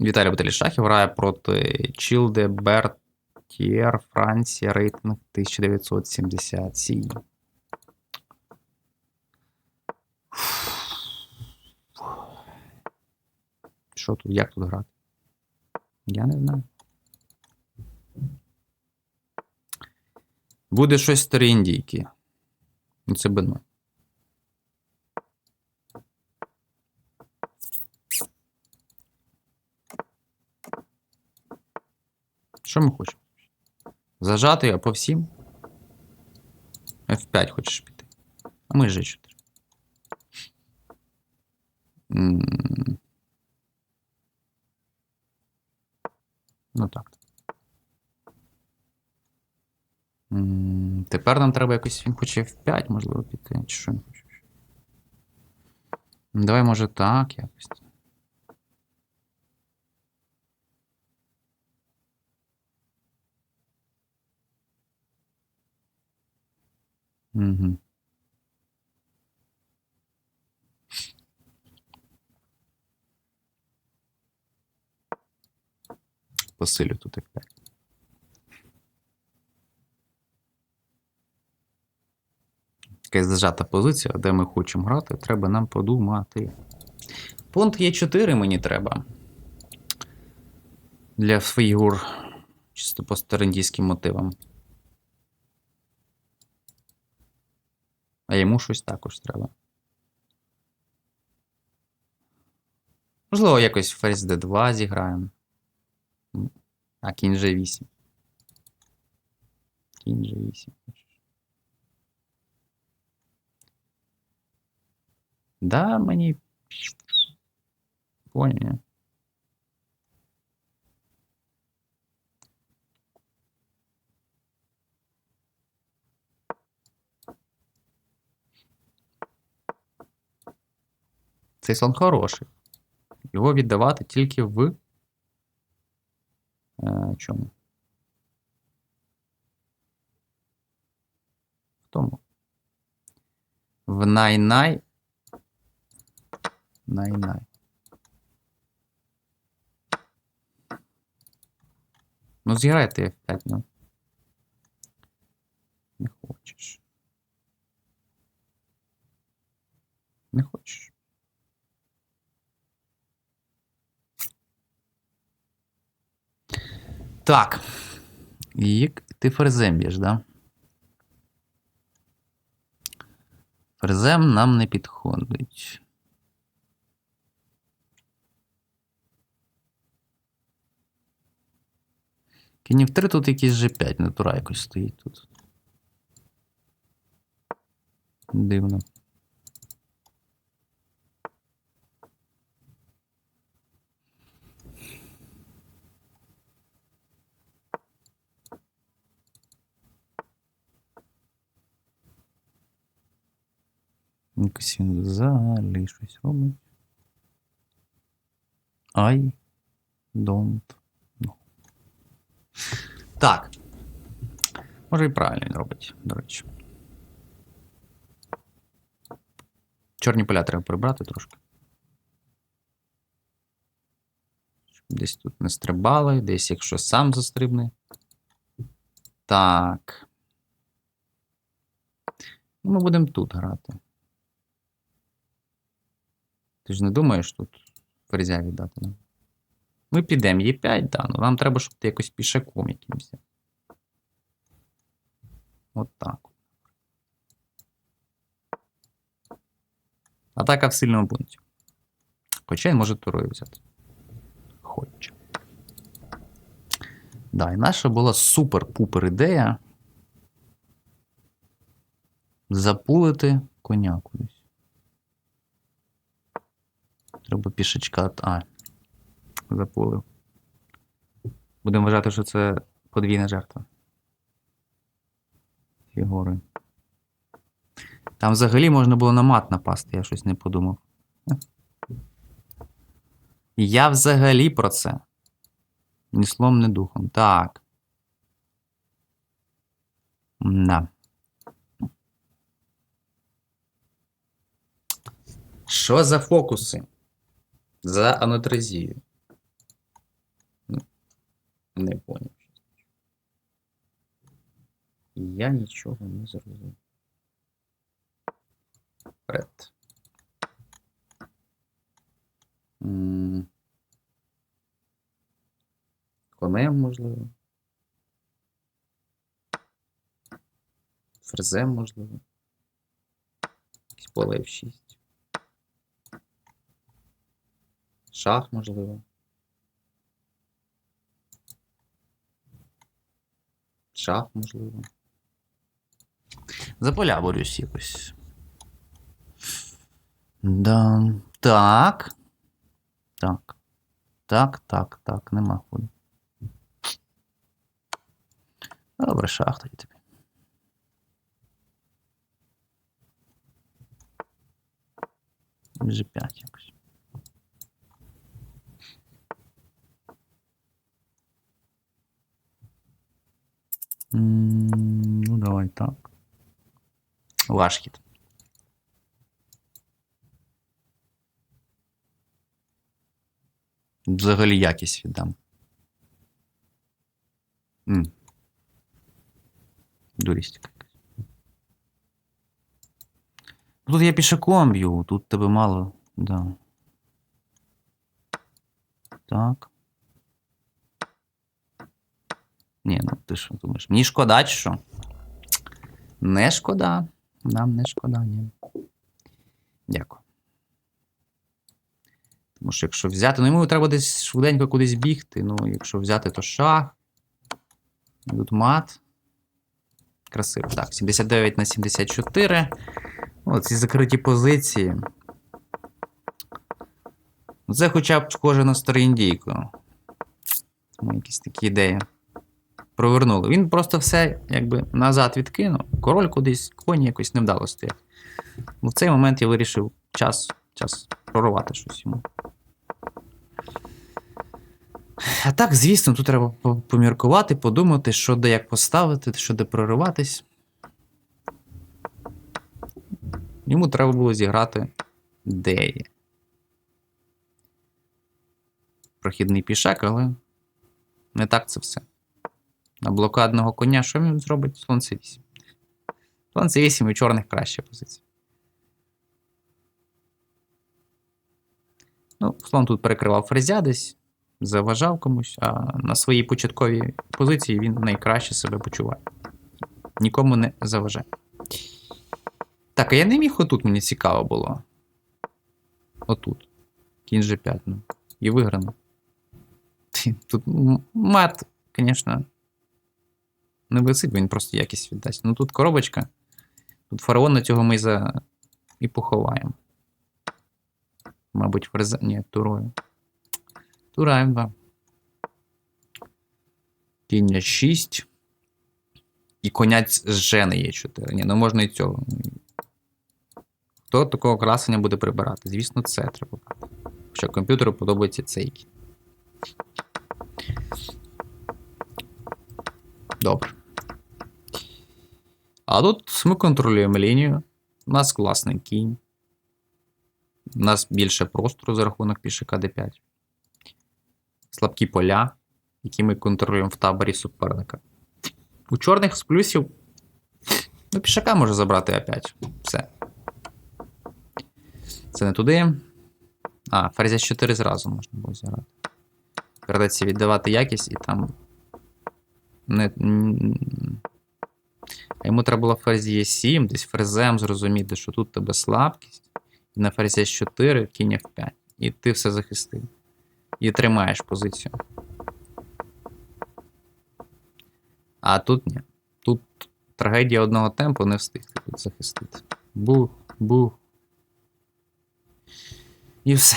Віталій Баталішахів грає проти Чілде Бертєр, Франція, рейтинг 1977. Що тут? Як тут грати? Я не знаю. Буде щось старі індійки. Ну, це бено. Що ми хочемо? Зажати його по всім? F5 хочеш піти. А ми G4. М. Ну так. Тепер нам треба якось. Він хоче F5, можливо, піти. Чи що він хоче? Давай, може, так якось. Угу. Посилю тут F5. Якась зажата позиція, де ми хочемо грати, треба нам подумати. Понт є 4 мені треба. Для фігур. Чисто по старендійським мотивам. А йому щось також треба. Можливо, якось ферзь D2 зіграємо. А кінь G8. Кінь G8. Да, мені. Понял. Цей слон хороший. Його віддавати тільки в. Е, чому? В тому. В най-най. Най-най. Ну, зіграйте F5, ну. Не хочеш. Не хочеш. Так. Як ти ферзем б'єш, да? Ферзем нам не підходить. Кінів 3 тут якийсь G5, натура якось стоїть тут. Дивно. Якось він взагалі щось робить. I don't know. Так. Може і правильно він робить, до речі. Чорні поля треба прибрати трошки. Десь тут не стрибали, десь якщо сам застрибне. Так. Ну, Ми будемо тут грати. Ти ж не думаєш тут ферзя віддати? Да? Ми підемо Е5, да, ну нам треба, щоб ти якось пішаком якимось. От так. Атака в сильному пункті. Хоча він може турою взяти. Хоче. Да, і наша була супер-пупер ідея запулити коня кудись. Треба пішечка. А, запулив. Будемо вважати, що це подвійна жертва. Фігури. Там взагалі можна було на мат напасти, я щось не подумав. Я взагалі про це. Ні словом, ні духом. Так. Да. Що за фокуси? За анотрезію. Не поняв. Я нічого не зрозумів. Вперед. Конем, можливо. Ферзем, можливо. Якесь поле F6. Шах, можливо. Шах, можливо. За борюсь якось. Да. Так. Так. Так, так, так, нема ходу. Добре, шах тоді тобі. G5 якось. Ну, давай так. Ваш хід. Взагалі якість віддам. Дурістика. Тут я пішаком б'ю, тут тебе мало. Да. Так. Ні, ну ти що думаєш? Мені шкода, чи що? Не шкода. Нам не шкода, ні. Дякую. Тому що якщо взяти, ну йому треба десь швиденько кудись бігти. Ну, якщо взяти, то шах. Тут мат. Красиво. Так, 79 на 74. О, ці закриті позиції. Ну, Це хоча б схоже на стару індійку. Тому якісь такі ідеї. Провернули. Він просто все якби назад відкинув. Король кудись, коні якось невдало стоять. Ну, В цей момент я вирішив час, час прорвати щось йому. А так, звісно, тут треба поміркувати, подумати, що де як поставити, що де прориватись. Йому треба було зіграти деї. Прохідний пішак, але не так це все. На блокадного коня, що він зробить? Слон С8. Слон С8 у чорних краща позиція. Ну, слон тут перекривав фрезя десь, заважав комусь, а на своїй початковій позиції він найкраще себе почуває. Нікому не заважає. Так, а я не міг отут, мені цікаво було. Отут. Кінь G5, ну. І виграно. Тут мат, звісно, не висить, він просто якість віддасть. Ну тут коробочка. Тут фараона цього ми за... і поховаємо. Мабуть, фреза. Ні, турою. Тураємо 2. Кінь 6. І конець з жени є 4. Ні, ну можна і цього. Хто такого красення буде прибирати? Звісно, це треба. Якщо комп'ютеру подобається цей. Добре. А тут ми контролюємо лінію. У нас класний кінь. У нас більше простору за рахунок пішака d5. Слабкі поля, які ми контролюємо в таборі суперника. У чорних з плюсів. Ну, пішака може забрати А5. Все. Це не туди. А, ферзя 4 зразу можна було зіграти. Придеться віддавати якість і там. Не... йому треба було ферзі 7, десь ферзем зрозуміти, що тут тебе слабкість. І на ферзі 4, кінь F5. І ти все захистив. І тримаєш позицію. А тут ні. Тут трагедія одного темпу не встигти тут захистити. Бух, бух. І все.